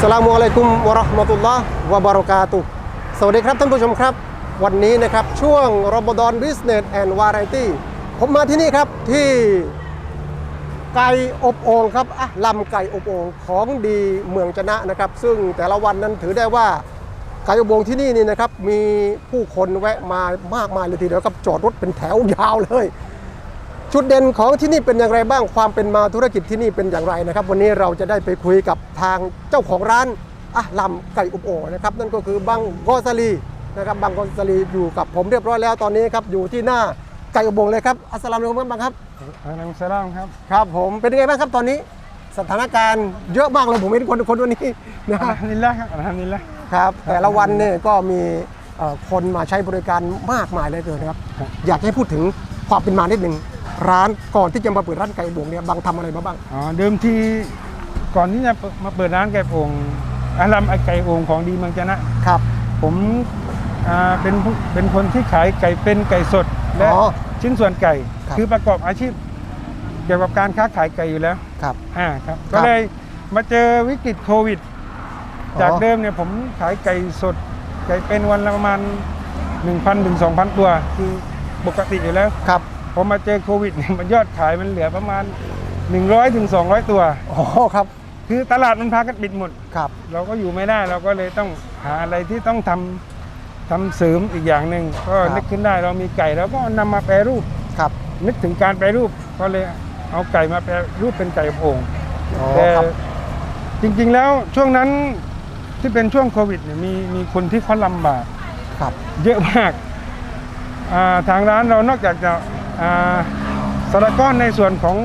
สลามุอะลัยกุมวะราะห์มะตุลลอฮ์วะบารอกาตุสวัสดีครับท่านผู้ชมครับ วันนี้นะครับช่วงรบดอนบิสเนสแอนด์วาไรตี้ผมมาที่นี่ครับที่ไก่อบโอ่งครับอะลำไก่อบโอ่งของดีเมืองจนะนะครับ ซึ่งแต่ละวันนั้นถือได้ว่าไก่อบโอ่งที่นี่นี่นะครับมีผู้คนแวะมามากมายเลยทีเดียวครับจอดรถเป็นแถวยาวเลย จุดเด่นของที่นี่เป็นอย่างไรบ้างความเป็นมาธุรกิจที่นี่เป็นอย่างไรนะครับ วันนี้เราจะได้ไปคุยกับทางเจ้าของร้านอะลำไก่อบโอ่งนะครับนั่นก็คือบังกอซาลีนะครับบังกอซาลีอยู่กับผมเรียบร้อยแล้วตอนนี้ครับอยู่ที่หน้าไก่อบโอ่งเลยครับอัสสลามุอะลัยกุมครับบังครับอัลลอฮุสลามครับครับผมเป็นยังไงบ้างครับตอนนี้สถานการณ์เยอะมากเลยผมเห็นคนคนวันนี้นะอัลฮัมดุลิลละครับอัลฮัมดุลิลละครับ แต่ละวันเนี่ยก็มีเอ่อคนมาใช้บริการมากมายเลยเกินนะครับครับ อยากให้พูดถึงความเป็นมานิดหนึ่ง ร้านก่อนที่จะมาเปิดร้านไก่อบโอ่งเนี่ยบังทำอะไรมาบ้างอ๋อเดิมทีก่อนที่จะมาเปิดร้านไก่โอ่งอารัมไอไก่โอ่งของดีเมืองจะนะครับ ผมอ่าเป็นผู้เป็นคนที่ขายไก่เป็นไก่สดและอ๋อชิ้นส่วนไก่ครับคือประกอบอาชีพเกี่ยวกับการค้าขายไก่อยู่แล้วครับอ่าครับครับก็เลยมาเจอวิกฤตโควิดอ๋อจากเดิมเนี่ยผมขายไก่สด ไก่เป็นวันละประมาณ1,000ถึง2,000 ตัว คือปกติอยู่แล้วครับ พอมาเจอโควิดเนี่ยมันยอดขายมันเหลือประมาณ 100ถึง200 ตัว อ๋อครับ คือตลาดมันพากันปิดหมด ครับ เราก็อยู่ไม่ได้เราก็เลยต้องหาอะไรที่ต้องทำทำเสริมอีกอย่างหนึ่งก็นึกขึ้นได้เรามีไก่เราก็นำมาแปรรูป ครับ นึกถึงการแปรรูปก็เลยเอาไก่มาแปรรูปเป็นไก่อบโอ่งอ๋อแต่ครับ จริงๆแล้วช่วงนั้นที่เป็นช่วงโควิดเนี่ยมีมีคนที่เขาลำบาก ครับ เยอะมากอ่าทางร้านเรานอกจากจะอ่า สารก้อนในส่วนของ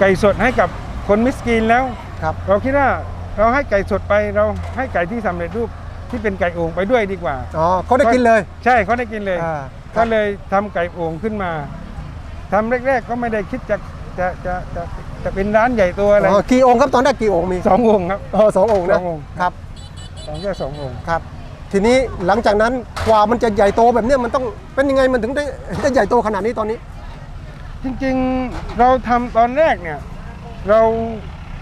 ไก่สดให้กับคนมิสกีนแล้วครับเราคิดว่าเราให้ไก่สดไปเราให้ไก่ที่สำเร็จรูปที่เป็นไก่โอ่งไปด้วยดีกว่าอ๋อเขาได้กินเลย ใช่เขาได้กินเลยอ่าก็เลยทำไก่โอ่งขึ้นมาทำแรก ๆ ก็ไม่ได้คิดจะจะจะจะจะเป็นร้านใหญ่โตัวอะไรอ๋อกี่องค์ครับตอนแรกกี่องค์มีสององค์ครับอ๋อสององค์นะสององค์ครับสองแค่สององค์ครับ ทีนี้หลังจากนั้นกว่ามันจะใหญ่โตแบบเนี้ยมันต้องเป็นยังไงมันถึงได้ได้ใหญ่โตขนาดนี้ตอนนี้ จริงๆเราทำตอนแรกเนี่ย เรา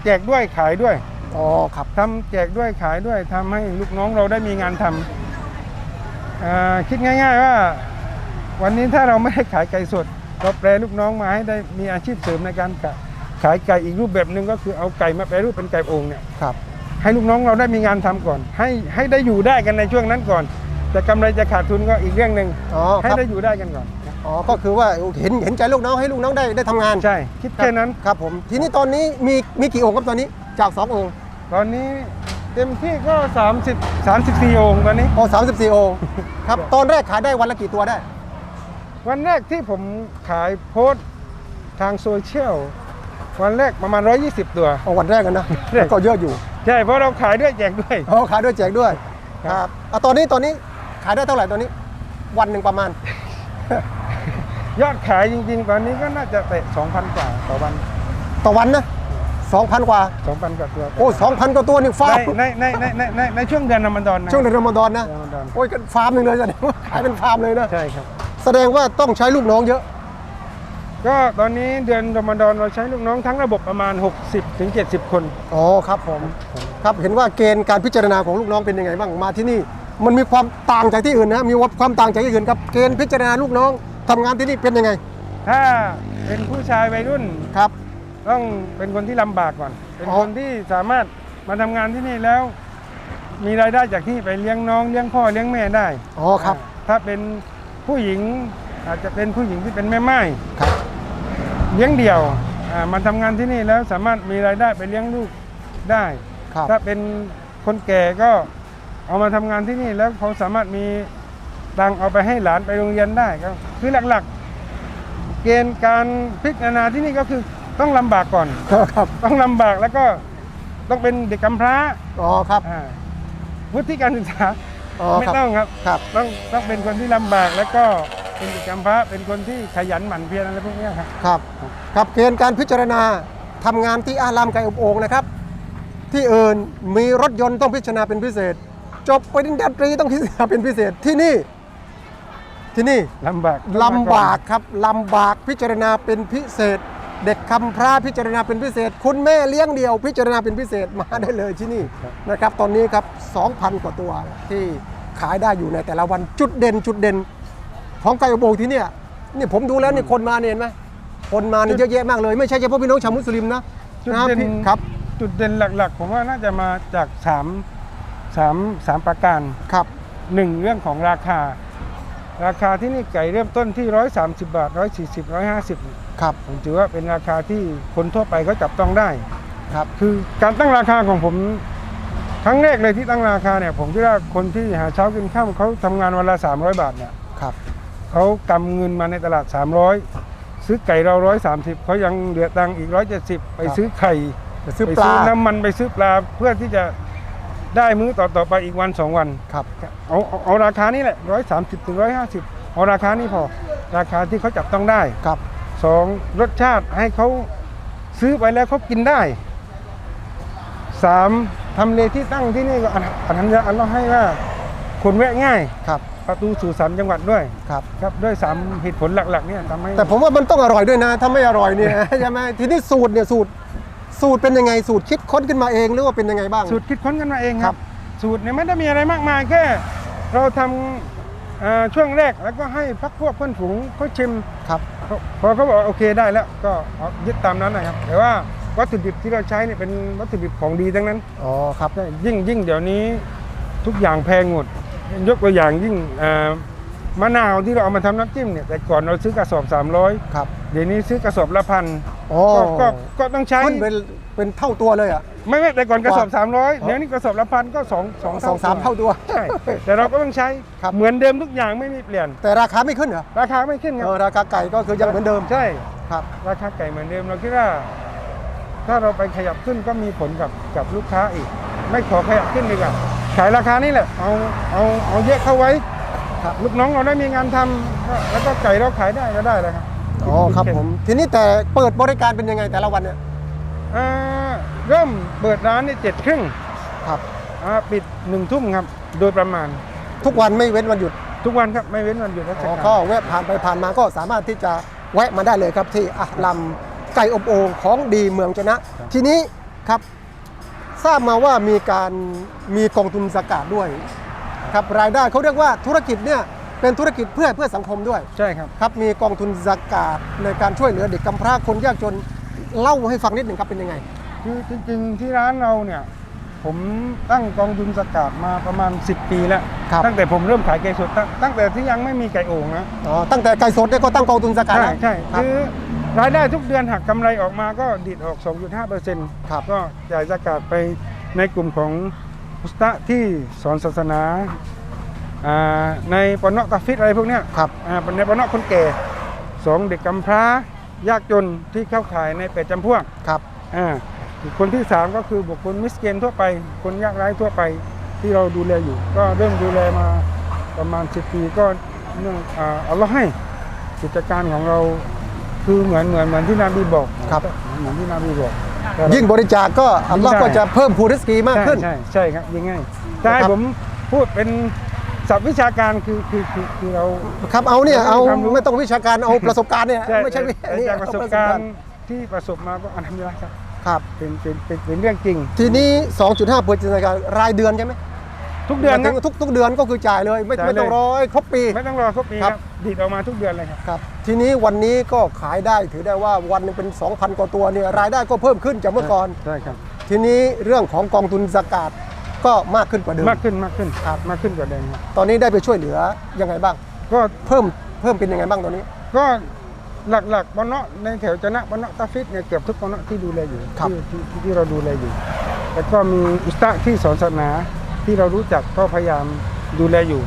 แจกด้วยขายด้วยอ๋อครับ ทำแจกด้วยขายด้วยทำให้ลูกน้องเราได้มีงานทำอ่าคิดง่าย ๆว่า วันนี้ถ้าเราไม่ได้ขายไก่สดเราแปลลูกน้องมาให้ได้มีอาชีพเสริมในการขายขายไก่อีกรูปแบบหนึ่งก็คือเอาไก่มาแปรรูปเป็นไก่โอ่งเนี่ย ครับ ให้ลูกน้องเราได้มีงานทำก่อน ให้ให้ได้อยู่ได้กันในช่วงนั้นก่อน แต่กำไรจะขาดทุนก็อีกเรื่องหนึ่งอ๋อให้ครับได้อยู่ได้กันก่อน อ๋อก็คือว่าเห็นเห็นใจลูกน้องให้ลูกน้องได้ได้ทำงานใช่คิดแค่นั้น ครับผมทีนี้ตอนนี้มีมีกี่องค์ครับตอนนี้จากสององค์ตอนนี้เต็มที่ก็ 30 34องค์ตอนนี้ อ๋อสามสิบสี่องค์ครับตอนแรกขายได้วันละกี่ตัวได้ วันแรกที่ผมขายโพสต์ทางโซเชียลวันแรกประมาณ 120 ตัวอ๋อวันแรกกันนะใช่ก็เยอะอยู่ใช่เพราะเราขายด้วยแจกด้วย อ๋อขายด้วยแจกด้วย ครับครับอะตอนนี้ตอนนี้ ขายได้เท่าไหร่ตอนนี้ วันหนึ่งประมาณ ยอดขายจริงๆ ตอนนี้ก็น่าจะเตะ2,000 กว่าต่อวัน ต่อวันนะสองพันกว่า 2,000 กว่าตัวโอ้สองพันกว่าตัวนี่ฟาร์มในในในในในในช่วงเดือนรอมฎอนนะ ช่วงเดือนรอมฎอนนะเดือนรอมฎอน โอ้ยก็ฟาร์มหนึ่งเลยแสดงว่าขายเป็นฟาร์มเลยนะใช่ครับ แสดงว่าต้องใช้ลูกน้องเยอะ ก็ตอนนี้เดือนรอมฎอนเราใช้ลูกน้องทั้งระบบประมาณ 60ถึง70 คน อ๋อครับผม ครับเห็นว่าเกณฑ์การพิจารณาของลูกน้องเป็นยังไงบ้างมาที่นี่ มันมีความต่างจากที่อื่นนะมีความต่างจากที่อื่นครับเกณฑ์พิจารณาลูกน้องทำงานที่นี่เป็นยังไง ถ้าเป็นผู้ชายวัยรุ่นครับ ต้องเป็นคนที่ลำบากก่อน เป็นอ๋อคนที่สามารถมาทำงานที่นี่แล้ว มีรายได้จากที่ไปเลี้ยงน้องเลี้ยงพ่อเลี้ยงแม่ได้อ๋อครับาถ้าเป็นผู้หญิงอาจจะเป็นผู้หญิงที่เป็นแม่ไม้ครับเลี้ยงเดี่ยวอ่ามาทำงานที่นี่แล้วสามารถมีรายได้ไปเลี้ยงลูกได้ครับถ้าเป็นคนแก่ก็ เอามาทำงานที่นี่แล้วเขาสามารถมีตังค์เอาไปให้หลานไปโรงเรียนได้ก็คือหลักๆ เกณฑ์การพิจารณาที่นี่ก็คือต้องลำบากก่อนครับต้องลำบากแล้วก็ต้องเป็นเด็กกำพร้าอ๋อครับอ่าวุฒิการศึกษาอ๋อไม่ครับต้องครับครับต้องต้องเป็นคนที่ลำบากแล้วก็เป็นเด็กกำพร้าเป็นคนที่ขยันหมั่นเพียรอะไรพวกเนี้ยครับครับครับเกณฑ์การพิจารณาทำงานที่อารามไก่อบโอ่งนะครับ ที่อื่นมีรถยนต์ต้องพิจารณาเป็นพิเศษ จบปริญญาตรีต้องพิจารณาเป็นพิเศษที่นี่ ที่นี่ลำบากลำบากครับลำบากพิจารณาเป็นพิเศษ เด็กคำพร้าพิจารณาเป็นพิเศษ คุณแม่เลี้ยงเดี่ยว พิจารณาเป็นพิเศษมาได้เลยที่นี่นะครับ ตอนนี้ครับ 2,000 กว่าตัวที่ขายได้อยู่ในแต่ละวันจุดเด่นจุดเด่น ของไก่อบโอ่งที่เนี่ยนี่ผมดูแล้วนี่คนมาเนี่ยเห็นไหมคนมาเนี่ยเยอะแยะมากเลยไม่ใช่เฉพาะพี่น้องชาวมุสลิมนะจุดนะเด่นพี่ครับ จุดเด่นหลักๆ ผมว่าน่าจะมาจากสาม สามสามประการครับหนึ่งเรื่องของราคา ราคาที่นี่ไก่เริ่มต้นที่ 130 บาท 140 150ครับผมถือว่าเป็นราคาที่คนทั่วไปเขาจับต้องได้ครับคือการตั้งราคาของผมครั้งแรกเลยที่ตั้งราคาเนี่ยผมคิดว่าคนที่หาเช้ากินข้ามเขาทำงานวันละ300 บาทเนี่ยครับเขากำเงินมาในตลาด 300 ซื้อไก่เรา130เขายังเหลือตังค์อีก 170 ไปซื้อไข่ไปซื้อไปปลาซื้อน้ำมันไปซื้อปลาเพื่อที่จะ ได้มื้อต่อต่อๆไปอีกวันสองวันครับเอาเอาเอาราคานี้แหละร้อยสามสิบถึงร้อยห้าสิบเอาราคานี้พอ ราคาที่เขาจับต้องได้ครับสองรสชาติให้เขาซื้อไปแล้วเขากินได้สามทำเลที่ตั้งที่นี่ก็อันอันทำยาอันเราให้ว่าคนแวะง่ายครับประตูสู่สามจังหวัดด้วยครับครับด้วยสามเหตุผลหลักๆเนี่ยทำให้แต่ผมว่ามันต้องอร่อยด้วยนะ ถ้าไม่อร่อยเนี่ยใช่ไหมทีนี้สูตรเนี่ยสูตร สูตรเป็นยังไงสูตรคิดค้นขึ้นมาเองหรือว่าเป็นยังไงบ้าง สูตรคิดค้นกันมาเองคครัรับ บ สูตรเนี่ยไม่ได้มีอะไรมากมายแค่เราทำเอ่อช่วงแรกแล้วก็ให้พักพวกเพื่อนฝูงเขาชิมครับพอพอเขาบอกโอเคได้แล้วก็เอายึดตามนั้นนะครับแต่ว่าวัตถุดิบที่เราใช้เนี่ยเป็นวัตถุดิบของดีทั้งนั้น อ๋อครับใช่ยิ่งยิ่งเดี๋ยวนี้ทุกอย่างแพงหมดยกตัวอย่างยิ่งเอ่อมะนาวที่เราเอามาทำน้ำจิ้มเนี่ยแต่ก่อนเราซื้อกระสอบ 300 ครับ เดี๋ยวนี้ซื้อกระสอบละพัน อ๋อก็ก็ก็ต้องใช้ ขึ้นเป็นเป็นเท่าตัวเลยอะ ไม่ไม่แต่ก่อนกระสอบอ๋อ300 เดี๋ยวนี้กระสอบละพันก็สองสองสองสามเท่าตัว ใช่แต่เราก็ต้องใช้ครับ เหมือนเดิมทุกอย่างไม่มีเปลี่ยน แต่ราคาไม่ขึ้นเหรอราคาไม่ขึ้นคเอรัอบราคาไก่ก็คือยังเหมือนเดิมใช่ ครับ ราคาไก่เหมือนเดิมเราคิดว่า ถ้าเราไปขยับขึ้นก็มีผลกับกับลูกค้าอีก ไม่ขอขยับขึ้นดีกว่าขายราคานี่แหละเอาเอาเอาเยอะเข้าไว้ครับ ลูกน้องเราได้มีงานทำก็แล้วก็ไก่เราขายได้ก็ได้แล้วครับ อ๋อครับผม ทีนี้แต่เปิดบริการเป็นยังไงแต่ละวันเนี่ยอ่าเริ่มเปิดร้านนี่เจ็ดครึ่งครับอ่าปิดหนึ่งทุ่มครับ โดยประมาณ ทุกวันไม่เว้นวันหยุดทุกวันครับไม่เว้นวันหยุดราชอ๋อการก็แวะผ่านไปผ่านมาก็สามารถที่จะแวะมาได้เลยครับที่อะลำไก่อบโอ่งของดีเมืองชนะ ทีนี้ครับ ทราบมาว่ามีการมีกองทุนสกาดด้วย ครับรายได้เขาเรียกว่าธุรกิจเนี่ย เป็นธุรกิจเพื่อเพื่อสังคมด้วยใช่ครับครับ มีกองทุนสกาดในการช่วยเหลือเด็กกำพร้าคนยากจนเล่าให้ฟังนิดหนึ่งครับเป็นยังไง คือจริงๆที่ร้านเราเนี่ยผมตั้งกองทุนสกัดมาประมาณ 10 ปีแล้ว ครับ ตั้งแต่ผมเริ่มขายไก่สดตั้งตั้งแต่ที่ยังไม่มีไก่โอ่งนะอ๋อตั้งแต่ไก่สดเนี่ยก็ตั้งกองทุนสกาดใช่แล้วใช่ครับ คือรายได้ทุกเดือนหักกำไรออกมาก็ดีดออก 2.5เปอร์เซ็นต์ครับ ก็จ่ายสกัดไปในกลุ่มของอุสตะที่สอนศาสนาอ่า ในปนเนาะตาฟิตอะไรพวกเนี้ยครับอ่าในปนเนาะคนแก่สองเด็กกำพร้ายากจนที่เข้าข่ายในเป็ดจำพวกครับอ่าอีกคนที่ 3 ก็คือบุคคลมิสเกนทั่วไป คนยากไร้ทั่วไปที่เราดูแลอยู่ ก็เริ่มดูแลมาประมาณ10ปีก็เนื่องอ่าเอาละให้กิจการของเราคือเหมือนเหมือนเหมือนที่นาบีบอกครับเหมือนที่นาบีบอก ยิ่งบริจาคก็อัลลอฮ์ยิ่งได้ก็จะเพิ่มภูริสกีมากใช่ขึ้น ใช่ใช่ครับยิ่งง่ายถ้าให้นะครับผมพูดเป็น ศัพท์วิชาการคือคือคือคือเรา ครับเอาเนี่ยเราเอามีความรู้ ไม่ต้องวิชาการเอาประสบการณ์เนี่ยใช่ไม่ใช่วิแต่นี่จากประสบการณ์ที่ประสบมาก็อันทำได้ครับครับ เป็นเป็นเป็นเป็นเรื่องจริง ทีนี้ 2.5เปอร์เซ็นต์รายเดือนใช่ไหมทุกเดือนหคมารัยบถึงทุกทุกเดือนก็คือจ่ายเลย ไม่จ่ายไม่ต้องเลยรอให้ครบปี ไม่ต้องรอครบปีคครัรับ บดีดออกมาทุกเดือนเลยครับ ครับทีนี้วันนี้ก็ขายได้ถือได้ว่าวันหนึงเป็น 2,000 กว่าตัวเนี่ยรายได้ก็เพิ่มขึ้นจากเมื่อก่อน ใช่ครับ ทีนี้เรื่องของกองทุนสกาด ก็มากขึ้นกว่าเดิม มากขึ้นมากขึ้นครับ มากขึ้นกว่าเดิมครับตอนนี้ได้ไปช่วยเหลือยังไงบ้าง ก็เพิ่มเพิ่มเป็นยังไงบ้างตอนนี้ ก็หลักๆบอนเนาะในแถวจนะบอนเนาะตาฟิตเนี่ยเกือบทุกบอนเนาะที่ดูแลอยู่ครับที่ที่ที่ที่เราดูแลอยู่ แล้วก็มีอุสตะที่สอนศาสนาที่เรารู้จักก็พยายามดูแลอยู่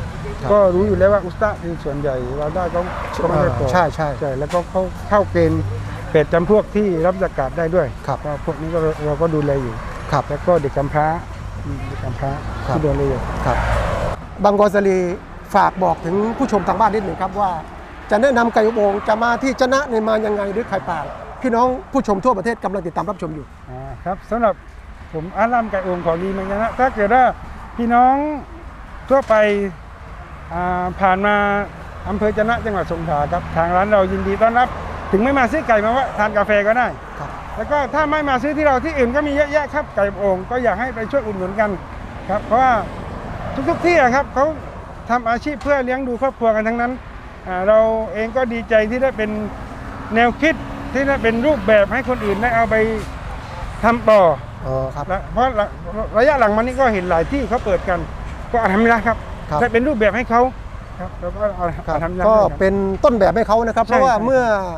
ก็รู้อยู่แล้วว่าอุสตะที่ส่วนใหญ่เราได้ก็ก็ไม่ได้พอใช่ใช่ ใช่แล้วก็เข้าเข้าเกณฑ์เป็ดจำพวกที่รับสกัดได้ด้วยครับ ก็พวกนี้ก็เราเราก็ดูแลอยู่ ครับ แล้วก็เด็กกำพร้าอืม เด็กกำพร้าครับ ที่ดูแลอยู่ครับ บางกอสลีฝากบอกถึงผู้ชมทางบ้านนิดหนึ่งครับว่า จะแนะนำไก่อบโอ่งจะมาที่จะนะในยมายังไงหรือไข่ป่าพี่น้องผู้ชมทั่วประเทศกำลังติดตามรับชมอยู่ อ่าครับสำหรับผมอารัมไก่โองของดีเมืองยะนะถ้าเกิดว่าพี่น้องทั่วไปอ่าผ่านมาอำเภอจะนะจังหวัดสงขลาครับทางร้านเรายินดีต้อนรับ ถึงไม่มาซื้อไก่มาว่าทานกาแฟก็ได้ครับ แล้วก็ถ้าไม่มาซื้อที่เราที่อื่นก็มีเยอะแยะครับไก่อบโอ่งก็อยากให้ไปช่วยอุดหนุนกันครับ เพราะว่าทุกๆที่อะครับเขาทำอาชีพเพื่อเลี้ยงดูครอบครัวกันทั้งนั้นอ่าเราเองก็ดีใจที่ได้เป็นแนวคิดที่ได้เป็นรูปแบบให้คนอื่นได้เอาไปทำต่ออ๋อครับนะเพราะระระยะหลังมานี้ก็เห็นหลายที่เขาเปิดกัน ก็ทำไม่ได้ครับครับได้เป็นรูปแบบให้เขาครับแล้วก็เอาครับทำได้ก็ครับเป็นต้นแบบให้เขานะครับใช่เพราะว่าใช่เมื่อเอ่อ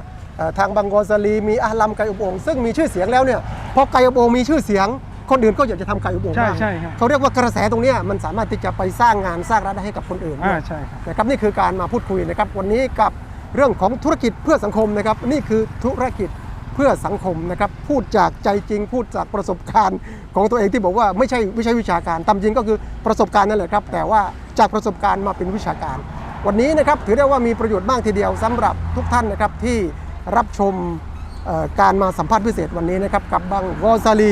ทางบังกอซาลีมีอาลัมไก่อบโอ่งซึ่งมีชื่อเสียงแล้วเนี่ยพอไก่อบโอ่งมีชื่อเสียง คนอื่นก็อยากจะทำไก่อบโอ่งใช่บ้างใช่ครับ เขาเรียกว่ากระแสตรงเนี้ยมันสามารถที่จะไปสร้างงานสร้างรายได้ให้กับคนอื่นอ่าด้วย ใช่ครับ นะครับนี่คือการมาพูดคุยนะครับวันนี้กับเรื่องของธุรกิจเพื่อสังคมนะครับนี่คือธุรกิจเพื่อสังคมนะครับพูดจากใจจริง พูดจากประสบการณ์ของตัวเองที่บอกว่าไม่ใช่ไม่ใช่วิชาการตามจริงก็คือประสบการณ์นั่นแหละครับ แต่ว่าจากประสบการณ์มาเป็นวิชาการ วันนี้นะครับถือได้ว่ามีประโยชน์มากทีเดียวสำหรับทุกท่านนะครับที่ รับชมการมาสัมภาษณ์พิเศษวันนี้นะครับกับบังกอซาลี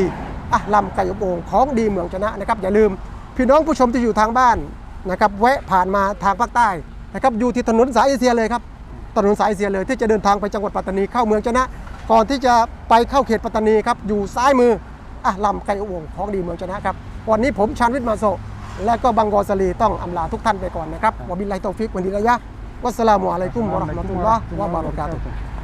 อะลำไก่อบโอ่งของดีเมืองชนะนะครับอย่าลืมพี่น้องผู้ชมที่อยู่ทางบ้านนะครับแวะผ่านมาทางภาคใต้นะครับอยู่ที่ถนนสายเอเชียเลยครับถนนสายเอเชียเลยที่จะเดินทางไปจังหวัดปัตตานีเข้าเมืองชนะ ก่อนที่จะไปเข้าเขตปัตตานีครับอยู่ซ้ายมืออะลำไก่อบโอ่งของดีเมืองชนะครับวันนี้ผมชานวิทย์มาโซและก็บังกอสลีต้องอำลาทุกท่านไปก่อนนะครับวบิลลาฮิตอฟิกวันดีระยะวัสสลามุอะลัยกุมวะราะห์มะตุลลอฮ์วะบารอกาตุฮ์